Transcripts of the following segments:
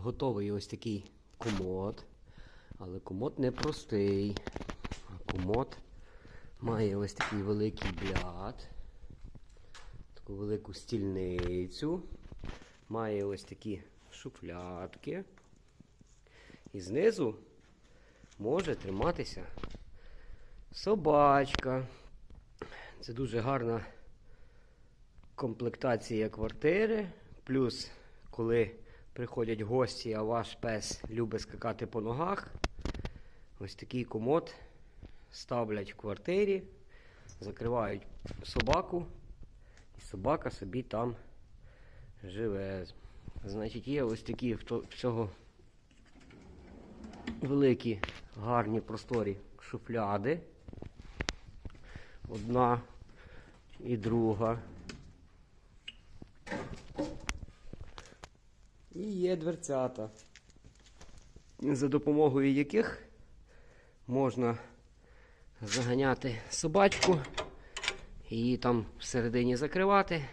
готовий ось такий комод. Але комод не простий. Комод має ось такий великий бляд, таку велику стільницю, має ось такі шуфлятки. І знизу може триматися собачка. Це дуже гарна комплектація квартири. Плюс, коли приходять гості, а ваш пес любить скакати по ногах, ось такий комод ставлять в квартирі, закривають собаку, і собака собі там живе. Значить, є ось такі в цього великі, гарні просторі шуфляди. Одна і друга. І є дверцята, за допомогою яких можна заганяти собачку, її там всередині закривати,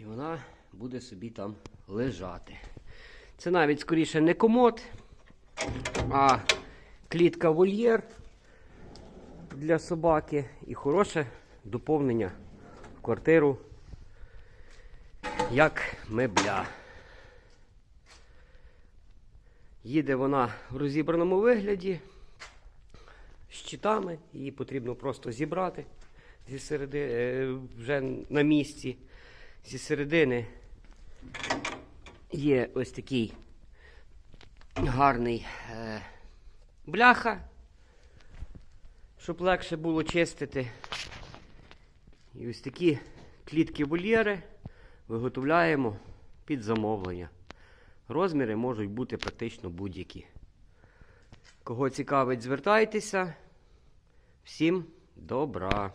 і вона буде собі там лежати. Це навіть скоріше не комод, а клітка вольєр для собаки і хороше доповнення в квартиру як мебля. Їде вона в розібраному вигляді з щитами, її потрібно просто зібрати зі середи, е, вже на місці. Зі середини є ось такий гарний е, бляха, щоб легше було чистити. І ось такі клітки вольєри виготовляємо під замовлення. Розміри можуть бути практично будь-які. Кого цікавить, звертайтеся. Всім добра!